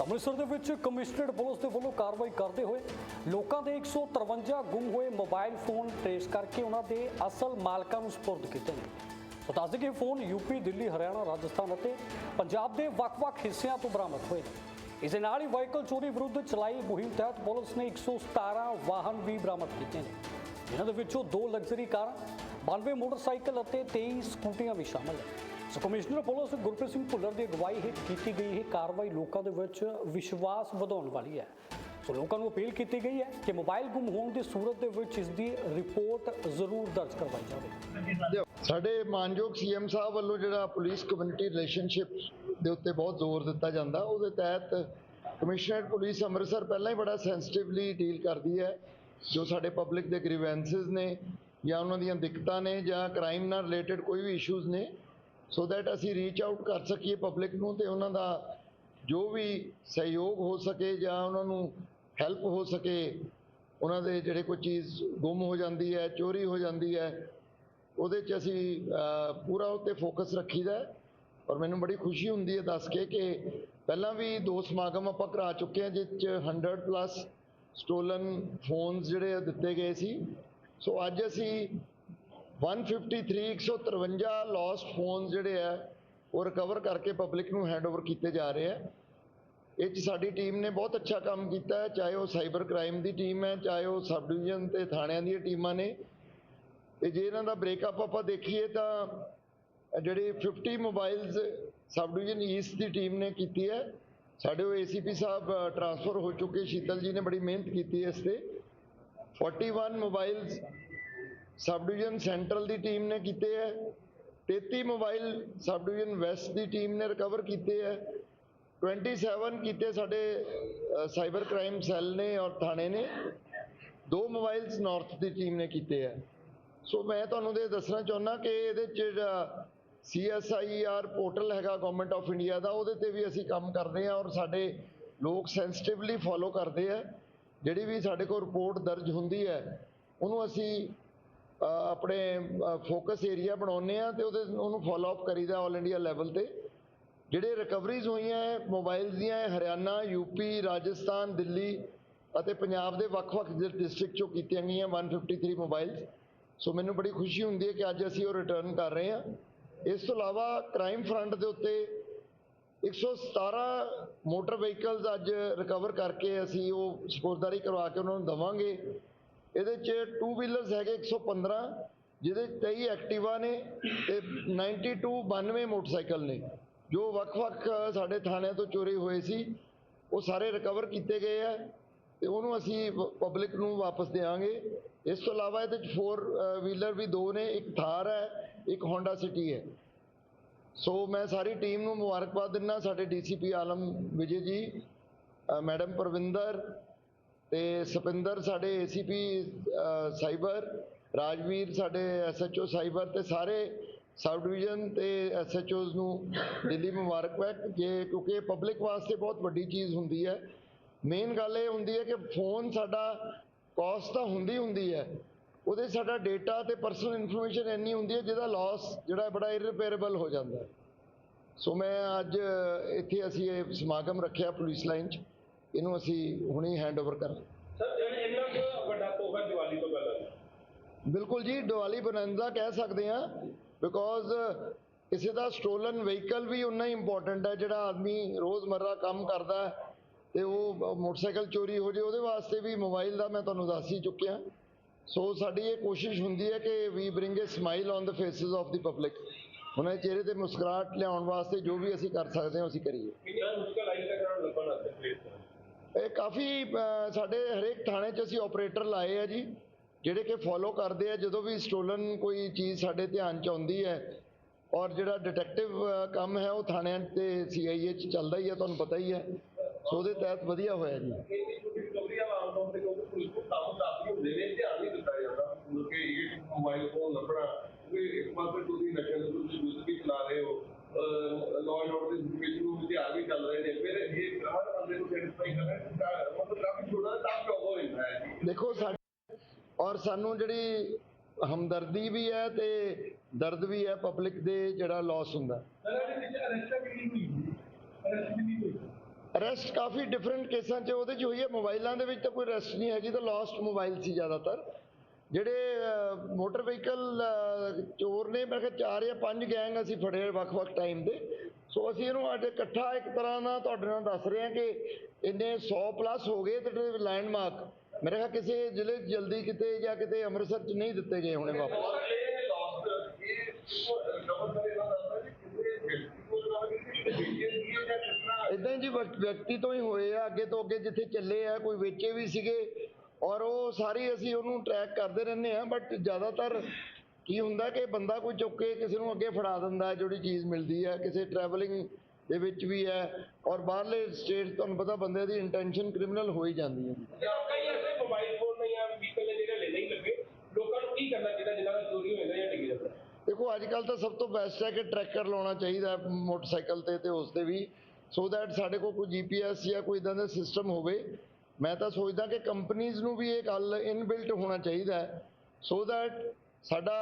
ਅੰਮ੍ਰਿਤਸਰ ਦੇ ਵਿੱਚ ਕਮਿਸ਼ਨਰਡ ਪੁਲਿਸ ਦੇ ਵੱਲੋਂ ਕਾਰਵਾਈ ਕਰਦੇ ਹੋਏ ਲੋਕਾਂ ਦੇ 153 ਗੁੰਮ ਹੋਏ ਮੋਬਾਈਲ ਫੋਨ ਟ੍ਰੇਸ ਕਰਕੇ ਉਹਨਾਂ ਦੇ ਅਸਲ ਮਾਲਕਾਂ ਨੂੰ ਸਪੁਰਦ ਕੀਤੇ ਨੇ। ਸੋ ਦੱਸ ਦਈਏ ਇਹ ਫੋਨ ਯੂਪੀ ਦਿੱਲੀ, ਹਰਿਆਣਾ, ਰਾਜਸਥਾਨ ਅਤੇ ਪੰਜਾਬ ਦੇ ਵੱਖ-ਵੱਖ ਹਿੱਸਿਆਂ ਤੋਂ ਬਰਾਮਦ ਹੋਏ ਨੇ। ਇਸ ਦੇ ਨਾਲ ਹੀ ਵਾਹੀਕਲ ਚੋਰੀ ਵਿਰੁੱਧ ਚਲਾਈ ਮੁਹਿੰਮ ਤਹਿਤ ਪੁਲਿਸ ਨੇ 117 ਵਾਹਨ ਵੀ ਬਰਾਮਦ ਕੀਤੇ ਨੇ। ਇਹਨਾਂ ਦੇ ਵਿੱਚੋਂ ਦੋ ਲਗਜ਼ਰੀ ਕਾਰਾਂ 92 ਮੋਟਰਸਾਈਕਲ ਅਤੇ 23 ਸਕੂਟੀਆਂ ਵੀ ਸ਼ਾਮਲ ਹੈ so commissioner police Gurpreet Singh Bhullar ਦੀ ਅਗਵਾਈ ਹੇਠ ਕੀਤੀ ਗਈ ਇਹ ਕਾਰਵਾਈ ਲੋਕਾਂ ਦੇ ਵਿੱਚ ਵਿਸ਼ਵਾਸ ਵਧਾਉਣ ਵਾਲੀ ਹੈ। ਸੋ ਲੋਕਾਂ ਨੂੰ ਅਪੀਲ ਕੀਤੀ ਗਈ ਹੈ ਕਿ ਮੋਬਾਈਲ ਗੁੰਮ ਹੋਣ ਦੀ ਸੂਰਤ ਦੇ ਵਿੱਚ ਇਸ ਦੀ ਰਿਪੋਰਟ ਜ਼ਰੂਰ ਦਰਜ ਕਰਵਾਈ ਜਾਵੇ। ਸਾਡੇ ਮਾਨਯੋਗ ਸੀਐਮ ਸਾਹਿਬ ਵੱਲੋਂ ਜਿਹੜਾ ਪੁਲਿਸ ਕਮਿਊਨਿਟੀ ਰਿਲੇਸ਼ਨਸ਼ਿਪ ਦੇ ਉੱਤੇ ਬਹੁਤ ਜ਼ੋਰ ਦਿੱਤਾ ਜਾਂਦਾ, ਉਹਦੇ ਤਹਿਤ ਕਮਿਸ਼ਨਰ ਪੁਲਿਸ ਅੰਮ੍ਰਿਤਸਰ ਪਹਿਲਾਂ ਹੀ ਬੜਾ ਸੈਂਸਿਟਿਵਲੀ ਡੀਲ ਕਰਦੀ ਹੈ, ਜੋ ਸਾਡੇ ਪਬਲਿਕ ਦੇ ਗ੍ਰੀਵੈਂਸਸ ਨੇ ਜਾਂ ਉਹਨਾਂ ਦੀਆਂ ਦਿੱਕਤਾਂ ਨੇ ਜਾਂ ਕ੍ਰਾਈਮ ਨਾਲ ਰਿਲੇਟਡ ਕੋਈ ਵੀ ਇਸ਼ੂਜ਼ ਨੇ ਸੋ ਦੈਟ ਅਸੀਂ ਰੀਚ ਆਊਟ ਕਰ ਸਕੀਏ ਪਬਲਿਕ ਨੂੰ ਤੇ ਉਹਨਾਂ ਦਾ ਜੋ ਵੀ ਸਹਿਯੋਗ ਹੋ ਸਕੇ ਜਾਂ ਉਹਨਾਂ ਨੂੰ ਹੈਲਪ ਹੋ ਸਕੇ, ਉਹਨਾਂ ਦੇ ਜਿਹੜੇ ਕੋਈ ਚੀਜ਼ ਗੁੰਮ ਹੋ ਜਾਂਦੀ ਹੈ, ਚੋਰੀ ਹੋ ਜਾਂਦੀ ਹੈ, ਉਹਦੇ 'ਚ ਅਸੀਂ ਪੂਰਾ ਉੱਤੇ ਫੋਕਸ ਰੱਖੀਦਾ ਹੈ। ਔਰ ਮੈਨੂੰ ਬੜੀ ਖੁਸ਼ੀ ਹੁੰਦੀ ਹੈ ਦੱਸ ਕੇ ਕਿ ਪਹਿਲਾਂ ਵੀ ਦੋ ਸਮਾਗਮ ਆਪਾਂ ਕਰਾ ਚੁੱਕੇ ਹਾਂ, ਜਿਸ 'ਚ 100 ਪਲੱਸ ਸਟੋਲਨ ਫੋਨਸ ਜਿਹੜੇ ਆ ਦਿੱਤੇ ਗਏ ਸੀ। ਸੋ ਅੱਜ ਅਸੀਂ 153 153 ਲੌਸਟ ਫੋਨ ਜਿਹੜੇ ਆ, ਉਹ ਰਿਕਵਰ ਕਰਕੇ ਪਬਲਿਕ ਨੂੰ ਹੈਂਡਓਵਰ ਕੀਤੇ ਜਾ ਰਹੇ ਆ। ਇਹ 'ਚ ਸਾਡੀ ਟੀਮ ਨੇ ਬਹੁਤ ਅੱਛਾ ਕੰਮ ਕੀਤਾ ਹੈ, ਚਾਹੇ ਉਹ ਸਾਈਬਰ ਕ੍ਰਾਈਮ ਦੀ ਟੀਮ ਹੈ, ਚਾਹੇ ਉਹ ਸਬ ਡਿਵੀਜ਼ਨ ਤੇ ਥਾਣਿਆਂ ਦੀਆਂ ਟੀਮਾਂ ਨੇ। ਤੇ ਜੇ ਇਹਨਾਂ ਦਾ ਬ੍ਰੇਕਅਪ ਆਪਾਂ ਦੇਖੀਏ ਤਾਂ ਜਿਹੜੇ 50 ਮੋਬਾਈਲਸ ਸਬ ਡਿਵੀਜ਼ਨ ਈਸਟ ਦੀ ਟੀਮ ਨੇ ਕੀਤੀ ਹੈ, ਸਾਡੇ ਉਹ ਏਸੀਪੀ ਸਾਹਿਬ ਟਰਾਂਸਫਰ ਹੋ ਚੁੱਕੇ, ਸ਼ੀਤਲ ਜੀ ਨੇ ਬੜੀ ਮਿਹਨਤ ਕੀਤੀ ਇਸ ਤੇ। 41 ਮੋਬਾਈਲਸ ਸਬ ਡਿਵੀਜ਼ਨ ਸੈਂਟਰਲ ਦੀ ਟੀਮ ਨੇ ਕੀਤੇ ਹੈ। 33 ਮੋਬਾਈਲ ਸਬ ਡਿਵੀਜ਼ਨ ਵੈਸਟ ਦੀ ਟੀਮ ਨੇ ਰਿਕਵਰ ਕੀਤੇ ਹੈ। 27 ਕੀਤੇ ਸਾਡੇ ਸਾਈਬਰ ਕ੍ਰਾਈਮ ਸੈੱਲ ਨੇ ਔਰ ਥਾਣੇ ਨੇ। ਦੋ ਮੋਬਾਈਲਸ ਨਾਰਥ ਦੀ ਟੀਮ ਨੇ ਕੀਤੇ ਹੈ। ਸੋ ਮੈਂ ਤੁਹਾਨੂੰ ਇਹ ਦੱਸਣਾ ਚਾਹੁੰਦਾ ਕਿ ਇਹਦੇ 'ਚ ਜਿਹੜਾ CSIR ਪੋਰਟਲ ਹੈਗਾ ਗਵਰਨਮੈਂਟ ਆਫ ਇੰਡੀਆ ਦਾ, ਉਹਦੇ ਤੇ ਵੀ ਅਸੀਂ ਕੰਮ ਕਰਦੇ ਹਾਂ ਔਰ ਸਾਡੇ ਲੋਕ ਸੈਂਸਿਟਿਵਲੀ ਫੋਲੋ ਕਰਦੇ ਆ ਜਿਹੜੀ ਵੀ ਸਾਡੇ ਕੋਲ ਰਿਪੋਰਟ ਦਰਜ ਹੁੰਦੀ ਹੈ, ਉਹਨੂੰ ਅਸੀਂ ਆਪਣੇ ਫੋਕਸ ਏਰੀਆ ਬਣਾਉਂਦੇ ਆ ਤੇ ਉਹਦੇ, ਉਹਨੂੰ ਫੋਲੋ ਅਪ ਕਰੀਦਾ ਆਲ ਇੰਡੀਆ ਲੈਵਲ ਤੇ। ਜਿਹੜੇ ਰਿਕਵਰੀਜ਼ ਹੋਈਆਂ ਹੈ ਮੋਬਾਈਲ ਦੀਆਂ ਇਹ ਹਰਿਆਣਾ ਯੂਪੀ ਰਾਜਸਥਾਨ, ਦਿੱਲੀ ਅਤੇ ਪੰਜਾਬ ਦੇ ਵੱਖ-ਵੱਖ ਡਿਸਟ੍ਰਿਕਟ ਚੋਂ ਕੀਤੀਆਂ ਗਈਆਂ 153 ਮੋਬਾਈਲਸ ਸੋ ਮੈਨੂੰ ਬੜੀ ਖੁਸ਼ੀ ਹੁੰਦੀ ਹੈ ਕਿ ਅੱਜ ਅਸੀਂ ਉਹ ਰਿਟਰਨ ਕਰ ਰਹੇ ਹਾਂ। ਇਸ ਤੋਂ ਇਲਾਵਾ ਕ੍ਰਾਈਮ ਫਰੰਟ ਦੇ ਉੱਤੇ 117 ਮੋਟਰ ਵਹੀਕਲਸ ਅੱਜ ਰਿਕਵਰ ਕਰਕੇ ਅਸੀਂ ਉਹ ਸਪੋਰਟਦਾਰੀ ਕਰਵਾ ਕੇ ਉਹਨਾਂ ਨੂੰ ਦਵਾਂਗੇ। ਇਹਦੇ 'ਚ ਟੂ ਵੀਲਰਸ ਹੈਗੇ 115 ਜਿਹਦੇ 'ਚ 23 ਐਕਟਿਵਾ ਨੇ ਤੇ 92 92 ਮੋਟਰਸਾਈਕਲ ਨੇ, ਜੋ ਵੱਖ-ਵੱਖ ਸਾਡੇ ਥਾਣਿਆਂ ਤੋਂ ਚੋਰੀ ਹੋਏ ਸੀ। ਉਹ ਸਾਰੇ ਰਿਕਵਰ ਕੀਤੇ ਗਏ ਆ ਤੇ ਉਹਨੂੰ ਅਸੀਂ ਪਬਲਿਕ ਨੂੰ ਵਾਪਸ ਦੇਵਾਂਗੇ ਇਸ ਤੋਂ ਇਲਾਵਾ ਇਹਦੇ 'ਚ 4 ਵੀਲਰ ਵੀ ਦੋ ਨੇ, ਇੱਕ ਥਾਰ ਹੈ, ਇੱਕ ਹੋਂਡਾ ਸਿਟੀ ਹੈ। ਸੋ ਮੈਂ ਸਾਰੀ ਟੀਮ ਨੂੰ ਮੁਬਾਰਕਬਾਦ ਦਿੰਦਾ, ਸਾਡੇ ਡੀਸੀਪੀ ਆਲਮ ਵਿਜੇ ਜੀ ਮੈਡਮ ਪਰਵਿੰਦਰ ਤੇ ਸਪਿੰਦਰ ਸਾਡੇ ਏਸੀਪੀ ਸਾਈਬਰ, ਰਾਜਵੀਰ ਸਾਡੇ ਐਸਐਚਓ ਸਾਈਬਰ ਤੇ ਸਾਰੇ ਸਬ ਡਿਵੀਜ਼ਨ ਤੇ ਐਸਐਚਓਜ਼ ਨੂੰ ਦਿੱਲੀ ਮੁਬਾਰਕਬਾਦ ਜੇ ਕਿਉਂਕਿ ਪਬਲਿਕ ਵਾਸਤੇ ਬਹੁਤ ਵੱਡੀ ਚੀਜ਼ ਹੁੰਦੀ ਹੈ। ਮੇਨ ਗੱਲ ਇਹ ਹੁੰਦੀ ਹੈ ਕਿ ਫੋਨ ਸਾਡਾ ਕਾਸਟ ਤਾਂ ਹੁੰਦੀ ਹੁੰਦੀ ਹੈ। ਉਹਦੇ ਸਾਡਾ ਡੇਟਾ ਤੇ ਪਰਸਨਲ ਇਨਫੋਰਮੇਸ਼ਨ ਇੰਨੀ ਹੁੰਦੀ ਹੈ ਜਿਹਦਾ ਲਾਸ ਜਿਹੜਾ ਬੜਾ ਇਰਰਿਪੇਅਰੇਬਲ ਹੋ ਜਾਂਦਾ ਸੋ ਮੈਂ ਅੱਜ ਇੱਥੇ ਅਸੀਂ ਇਹ ਸਮਾਗਮ ਰੱਖਿਆ ਪੁਲਿਸ ਲਾਈਨ 'ਚ। ਇਹਨੂੰ ਅਸੀਂ ਹੁਣੇ ਹੈਂਡਓਵਰ ਕਰਾਂਗੇ ਸਰ ਇਹ ਇੰਨਾ ਕੁ ਵੱਡਾ ਤੋਹਫਾ ਦੀਵਾਲੀ ਤੋਂ ਪਹਿਲਾਂ ਬਿਲਕੁਲ ਜੀ ਦੀਵਾਲੀ ਬਨੰਦਾ ਕਹਿ ਸਕਦੇ ਹਾਂ ਬਿਕੋਜ਼ ਕਿਸੇ ਦਾ ਸਟੋਲਨ ਵਹੀਕਲ ਵੀ ਉਨਾ ਹੀ ਇੰਪੋਰਟੈਂਟ ਹੈ ਜਿਹੜਾ ਆਦਮੀ ਰੋਜ਼ਮਰਰਾ ਕੰਮ ਕਰਦਾ ਹੈ ਤੇ ਉਹ ਮੋਟਰਸਾਈਕਲ ਚੋਰੀ ਹੋ ਜੇ ਉਹਦੇ ਵਾਸਤੇ ਵੀ ਮੋਬਾਈਲ ਦਾ ਮੈਂ ਤੁਹਾਨੂੰ ਦੱਸ ਹੀ ਚੁੱਕਿਆ। ਸੋ ਸਾਡੀ ਇਹ ਕੋਸ਼ਿਸ਼ ਹੁੰਦੀ ਹੈ ਕਿ we bring a smile on the faces of the public ਉਹਨਾਂ ਦੇ ਚਿਹਰੇ ਤੇ ਮੁਸਕਰਾਹਟ ਲਿਆਉਣ ਵਾਸਤੇ ਜੋ ਵੀ ਅਸੀਂ ਕਰ ਸਕਦੇ ਹਾਂ ਅਸੀਂ ਕਰੀਏ। ਕਿੰਨਾ ਮੁਸ਼ਕਲ ਆਈ ਤੱਕ ਨਾਲ ਲੱਭਣ ਵਾਸਤੇ ਪਲੇਸ ਕਰਨ ਇਹ ਕਾਫੀ ਸਾਡੇ ਹਰੇਕ ਥਾਣੇ 'ਚ ਅਸੀਂ ਆਪਰੇਟਰ ਲਾਏ ਆ ਜੀ, ਜਿਹੜੇ ਕਿ ਫੋਲੋ ਕਰਦੇ ਆ, ਜਦੋਂ ਵੀ ਸਟੋਲਨ ਕੋਈ ਚੀਜ਼ ਸਾਡੇ ਧਿਆਨ 'ਚ ਆਉਂਦੀ ਹੈ, ਔਰ ਜਿਹੜਾ ਡਿਟੈਕਟਿਵ ਕੰਮ ਹੈ ਉਹ ਥਾਣਿਆਂ ਤੇ ਸੀਆਈਏ 'ਚ ਚੱਲਦਾ ਹੀ ਹੈ ਤੁਹਾਨੂੰ ਪਤਾ ਹੀ ਹੈ, ਸੋ ਉਹਦੇ ਤਹਿਤ ਵਧੀਆ ਹੋਇਆ ਜੀ। ਮੋਬਾਈਲ ਫੋਨ ਲੱਭਣਾ ਕਿਉਂਕਿ ਇੱਕ ਪਾਸੇ ਤੁਸੀਂ ਨਸ਼ੇ ਦੇ ਤੁਸੀਂ ਯੂਜ਼ ਵੀ ਚਲਾ ਰਹੇ ਹੋ ਲਾਅ ਐਂਡ ਆਰਡਰ ਦੀ ਸਿਚੁਏਸ਼ਨ ਨੂੰ ਧਿਆਨ ਵੀ ਚੱਲ ਰਹੇ ਨੇ ਫਿਰ ਇਹ ਹਰ ਬੰਦੇ ਨੂੰ ਸੈਟੀਸਫਾਈ ਕਰਨਾ ਹੈ ਮਤਲਬ ਕਾਫੀ ਛੋਟਾ ਟਾਪ ਜੋਬ ਹੋ ਜਾਂਦਾ ਹੈ ਦੇਖੋ ਸਾਡੇ ਔਰ ਸਾਨੂੰ ਜਿਹੜੀ ਹਮਦਰਦੀ ਵੀ ਹੈ ਤੇ ਦਰਦ ਵੀ ਹੈ ਪਬਲਿਕ ਦੇ ਜਿਹੜਾ ਲਾਸ ਹੁੰਦਾ। ਅਰੈਸਟ ਕਾਫੀ ਡਿਫਰੈਂਟ ਕੇਸਾਂ 'ਚ ਉਹਦੇ 'ਚ ਹੋਈ ਹੈ। ਮੋਬਾਈਲਾਂ ਦੇ ਵਿੱਚ ਤਾਂ ਕੋਈ ਅਰੈਸਟ ਨਹੀਂ ਹੈਗੀ ਤਾਂ ਲਾਸਟ ਮੋਬਾਈਲ ਸੀ ਜ਼ਿਆਦਾਤਰ। ਜਿਹੜੇ ਮੋਟਰ ਵਹੀਕਲ ਚੋਰ ਨੇ ਮੈਂ ਕਿਹਾ ਚਾਰ ਜਾਂ ਪੰਜ ਗੈਂਗ ਅਸੀਂ ਫੜੇ ਵੱਖ-ਵੱਖ ਟਾਈਮ ਦੇ ਸੋ ਅਸੀਂ ਇਹਨੂੰ ਅੱਜ ਇਕੱਠਾ ਇੱਕ ਤਰ੍ਹਾਂ ਨਾਲ ਤੁਹਾਡੇ ਨਾਲ ਦੱਸ ਰਹੇ ਹਾਂ ਕਿ ਇੰਨੇ 100 ਪਲੱਸ ਹੋ ਗਏ ਤੇ ਲੈਂਡਮਾਰਕ ਮੇਰੇ ਖਿਆਲ ਕਿਸੇ ਜ਼ਿਲ੍ਹੇ 'ਚ ਜਲਦੀ ਕਿਤੇ ਜਾਂ ਕਿਤੇ ਅੰਮ੍ਰਿਤਸਰ 'ਚ ਨਹੀਂ ਦਿੱਤੇ ਗਏ ਹੋਣੇ ਵਾਪਸ। ਔਰ ਇਹ ਇਦਾਂ ਜੀ ਵਿਅਕਤੀ ਤੋਂ ਹੀ ਹੋਏ ਆ, ਅੱਗੇ ਤੋਂ ਅੱਗੇ ਜਿੱਥੇ ਚੱਲੇ ਆ, ਕੋਈ ਵੇਚੇ ਵੀ ਸੀਗੇ, ਔਰ ਉਹ ਸਾਰੀ ਅਸੀਂ ਉਹਨੂੰ ਟਰੈਕ ਕਰਦੇ ਰਹਿੰਦੇ ਆ ਬਟ ਜ਼ਿਆਦਾਤਰ ਕੀ ਹੁੰਦਾ ਕਿ ਬੰਦਾ ਕੋਈ ਚੁੱਕ ਕੇ ਕਿਸੇ ਨੂੰ ਅੱਗੇ ਫੜਾ ਦਿੰਦਾ ਜਿਹੜੀ ਚੀਜ਼ ਮਿਲਦੀ ਹੈ, ਕਿਸੇ ਟਰੈਵਲਿੰਗ ਦੇ ਵਿੱਚ ਵੀ ਹੈ, ਔਰ ਬਾਹਰਲੇ ਸਟੇਟ ਤੁਹਾਨੂੰ ਪਤਾ ਬੰਦੇ ਦੀ ਇੰਟੈਂਸ਼ਨ ਕ੍ਰਿਮੀਨਲ ਹੋ ਹੀ ਜਾਂਦੀ ਹੈ। ਦੇਖੋ ਅੱਜ ਕੱਲ ਤਾਂ ਸਭ ਤੋਂ ਬੈਸਟ ਹੈ ਕਿ ਟਰੈਕਰ ਲਾਉਣਾ ਚਾਹੀਦਾ ਮੋਟਰਸਾਈਕਲ ਤੇ ਤੇ ਉਸ ਤੇ ਵੀ। ਸੋ ਦੈਟ ਸਾਡੇ ਕੋਲ ਕੋਈ ਜੀਪੀਐਸ ਜਾਂ ਕੋਈ ਇਦਾਂ ਦਾ ਸਿਸਟਮ ਹੋਵੇ। ਮੈਂ ਤਾਂ ਸੋਚਦਾ ਕਿ ਕੰਪਨੀਆਂ ਨੂੰ ਵੀ ਇਹ ਗੱਲ ਇਨਬਿਲਟ ਹੋਣਾ ਚਾਹੀਦਾ ਸੋ ਦੈਟ ਸਾਡਾ